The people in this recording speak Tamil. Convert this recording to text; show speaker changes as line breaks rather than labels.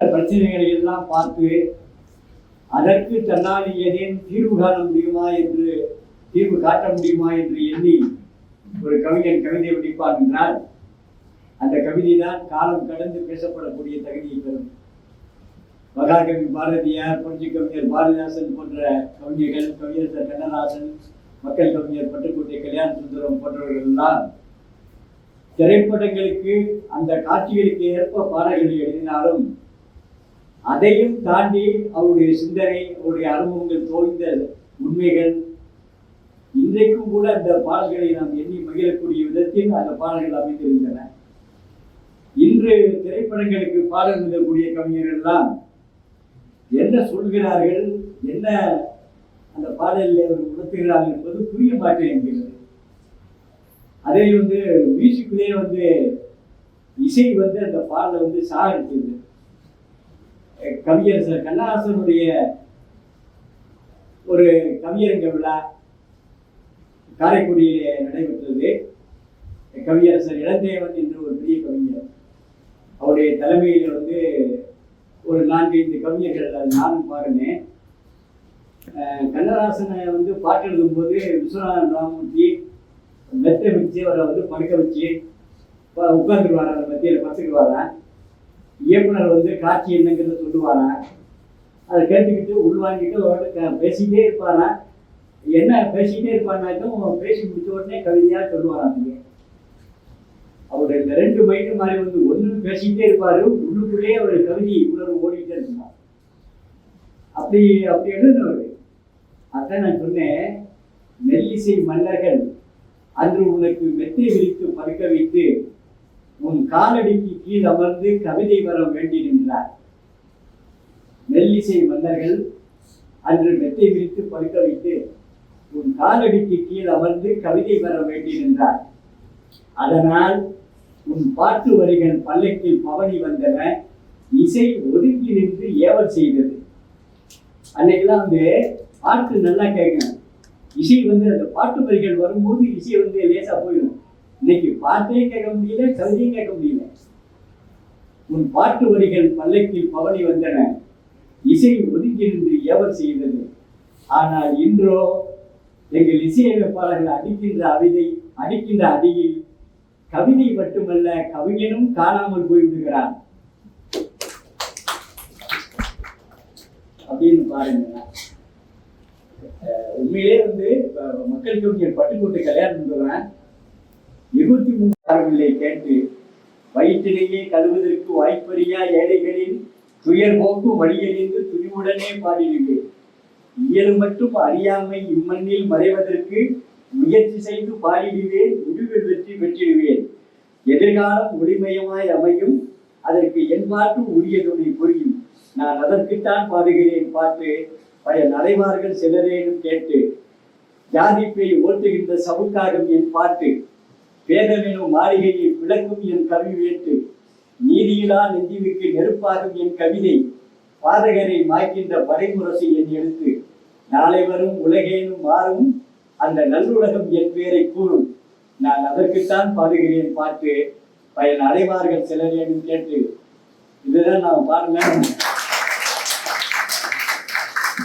பிரச்சனைகளை எல்லாம் பார்த்து அதற்கு தன்னால் ஏதேன் தீர்வு காண முடியுமா என்று தீர்வு காட்ட முடியுமா என்று எண்ணி ஒரு கவிஞன் கவிதை வடிப்பான் என்றால் அந்த கவிதை தான் காலம் கடந்து பேசப்படக்கூடிய தகுதியை பெறும். மகாகவி பாரதியார் புரட்சி கவிஞர் பாரதிதாசன் போன்ற கவிஞர்கள் கவிஞர் கண்ணதாசன் மக்கள் கவிஞர் பட்டுக்கோட்டை கல்யாண சுந்தரம் போன்றவர்கள் தான் திரைப்படங்களுக்கு அந்த காட்சிகளுக்கு ஏற்ப பாடல்களை எழுதினாலும் அதையும் தாண்டி அவருடைய சிந்தனை அவருடைய அனுபவங்கள் தோய்ந்த உண்மைகள். இன்றைக்கும் கூட அந்த பாடல்களை நாம் எண்ணி மகிழக்கூடிய விதத்தில் அந்த பாடல்கள் அமைந்திருந்தன. இன்று திரைப்படங்களுக்கு பாடல் எழுதக்கூடிய கவிஞர்கள் எல்லாம் என்ன சொல்கிறார்கள் என்ன அந்த பாடலில் அவர் உணர்த்துகிறார்கள் என்பது புரிய மாட்டேங்கிறது அதே வந்து மியூசிக்லேயே வந்து இசை வந்து அந்த பாடலை வந்து சாகடிச்சது கவிஞர் சார் கண்ணதாசனுடைய ஒரு கவியரங்க விழா காரைக்குடியிலே நடைபெற்றது. கவியரசர் இளந்தேவன் என்ற ஒரு பெரிய கவிஞர். அவருடைய தலைமையில் வந்து ஒரு நான்கு ஐந்து கவிஞர்கள் அது நானும் பாருனேன் கண்ணதாசனை வந்து பாட்டு எழுதும்போது விஸ்வநாதன் ராமூர்த்தி மெத்த வச்சு அவரை வந்து படுக்க வச்சு உட்காந்துருவார் அந்த மத்தியில் பத்துக்குவாரன் இயக்குனர் வந்து காட்சி என்னங்கிறத சொல்லுவாராம் அதை கேட்டுக்கிட்டு உள்வாங்கிட்டு பேசிக்கிட்டே இருப்பாராம் என்ன பேசிக்கிட்டே இருப்பாருனாக்கும் பேசி முடிச்ச உடனே கவிதையாக சொல்லுவாராம் அப்படியே அவருடைய இந்த ரெண்டு மைண்டு மாதிரி வந்து ஒன்று பேசிக்கிட்டே இருப்பாரு உள்ளுக்குள்ளேயே அவர் கவிதை உணர்வு ஓடிக்கிட்டே இருந்தார் அப்படி அப்படி எழுதினவர். அதான் நான் சொன்னேன் நெல்லிசை மன்னர்கள் அன்று உனக்கு மெத்தை விரித்து படுக்க வைத்து உன் காலடிக்கு கீழ் அமர்ந்து கவிதை வர வேண்டி நின்றார். நெல்லிசை மன்னர்கள் அன்று மெத்தை விரித்து படுக்க வைத்து உன் காலடிக்கு கீழ் அமர்ந்து கவிதை வர வேண்டி நின்றார். அதனால் உன் பாட்டு வரிகள் பல்லக்கில் பவனி வந்தன இசை ஒதுங்கி நின்று ஏவல் செய்தது. அன்னைக்கெல்லாம் வந்து பாட்டு நல்லா கேட்கணும் இசை வந்து அந்த பாட்டு வரிகள் வரும்போது இசை வந்து லேசா போயிடும். இன்னைக்கு பாட்டையும் கேட்க முடியல கவிதையும் கேட்க முடியல. உன் பாட்டு வரிகள் பல்லக்கில் பவனி வந்தன. இசை ஒதுங்கி நின்று ஏவல் செய்தது. ஆனால் இன்றோ எங்கள் இசையமைப்பாளர்கள் அடிக்கின்ற அவிதை அடிக்கின்ற அடியில் கவிதை மட்டுமல்ல கவிஞனும் காணாமல் போய்விடுகிறான் அப்படின்னு பாருங்க. உண்மையிலே வந்து மக்கள் கவிஞர் பட்டுக்கோட்டை கல்யாணம் பண்ணுறேன் இருபத்தி மூணு கேட்டு வயிற்றிலேயே கழுவதற்கு வாய்ப்பறியா ஏழைகளின் துயர் போக்கும் வழியறிந்து துணிவுடனே பாடிடுவேன் இயல் மட்டும் அறியாமை இம்மண்ணில் மறைவதற்கு முயற்சி செய்து பாடிடுவேன் முடிவில் வெற்றி பெற்றிடுவேன். எதிர்காலம் ஒளிமயமாய் அமையும். அதற்கு என் பாட்டு உரியதுணை புரியும். நான் அதற்குத்தான் பாடுகிறேன் பாட்டு. பல நடைமார்கள் சிலரேனும் கேட்டு ஜாதிப்பை ஓட்டுகின்ற சவுக்காகும் என் பாட்டு. வேதமெனும் மாளிகையை விளக்கும் என் கவி வேட்டு நீதியிலா நெஞ்சினுக்கு நெருப்பாகும் என் கவிதை பாதகரை மாய்க்கின்ற படைமுரசு என் எழுத்து. நாளை வரும் உலகேனும் மாறும் அந்த நல்லுலகம் என் பேரை கூறும். நான் அதற்குத்தான் பாடுகிறேன் பாட்டு. பயன் அடைவார்கள் சிலரேனும் கேட்டு. இதுதான் நான் பாருங்க